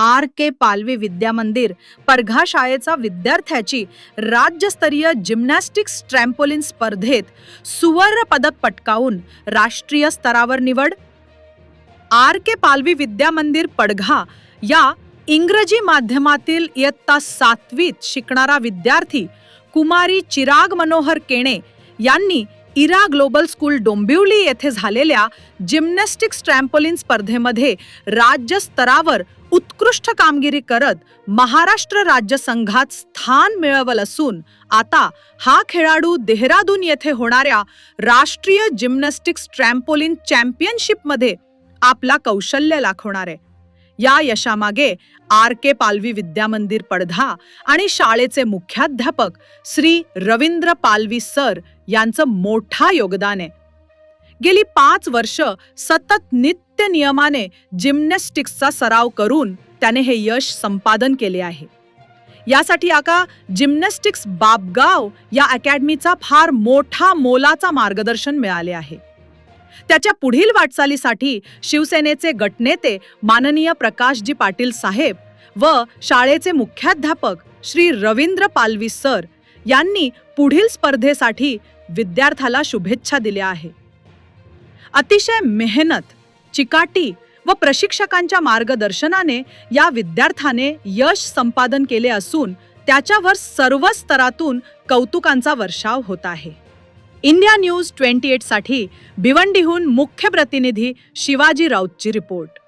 R के पालवी विद्या मंदिर शाळेचा विद्यार्थ्याची राज्यस्तरीय जिम्नॅस्टिक्स ट्रॅम्पोलिन स्पर्धेत सुवर्ण पदक पटकावून राष्ट्रीय स्तरावर निवड. आर के पालवी विद्या मंदिर पडघा या इंग्रजी माध्यमातील इयत्ता सातवीत शिकणारा विद्यार्थी कुमारी चिराग मनोहर केणे यांनी इरा ग्लोबल स्कूल डोंबिवली येथे झालेल्या जिम्नॅस्टिक ट्रॅम्पोलिन स्पर्धेमध्ये राज्यस्तरावर उत्कृष्ट कामगिरी करत महाराष्ट्र राज्य संघात स्थान मिळवलं असून आता हा खेळाडू देहरादून येथे होणाऱ्या राष्ट्रीय जिम्नॅस्टिक्स ट्रॅम्पोलिन चॅम्पियनशिपमध्ये आपला कौशल्य दाखवणार आहे. या यशामागे आर के पालवी विद्यामंदिर पडधा आणि शाळेचे मुख्याध्यापक श्री रवींद्र पालवी सर यांचं मोठा योगदान आहे. गेली पाच वर्ष सतत नित्य नियमाने जिम्नॅस्टिक्सचा सराव करून त्याने हे यश संपादन केले आहे. यासाठी आका जिम्नॅस्टिक्स बाबगाव या अकॅडमीचा फार मोठा मोलाचा मार्गदर्शन मिळाले आहे. त्याच्या पुढील वाटचालीसाठी शिवसेनेचे गटनेते माननीय प्रकाशजी पाटील साहेब व शाळेचे मुख्याध्यापक श्री रवींद्र पालवी सर यांनी पुढील स्पर्धेसाठी विद्यार्थ्याला शुभेच्छा दिल्या आहे अतिशय मेहनत चिकाटी व प्रशिक्षकांच्या मार्गदर्शनाने या विद्यार्थ्याने यश संपादन केले असून त्याच्यावर सर्व स्तरातून कौतुकांचा वर्षाव होत आहे. इंडिया न्यूज ट्वेंटी एटसाठी भिवंडीहून मुख्य प्रतिनिधी शिवाजी राऊतची रिपोर्ट.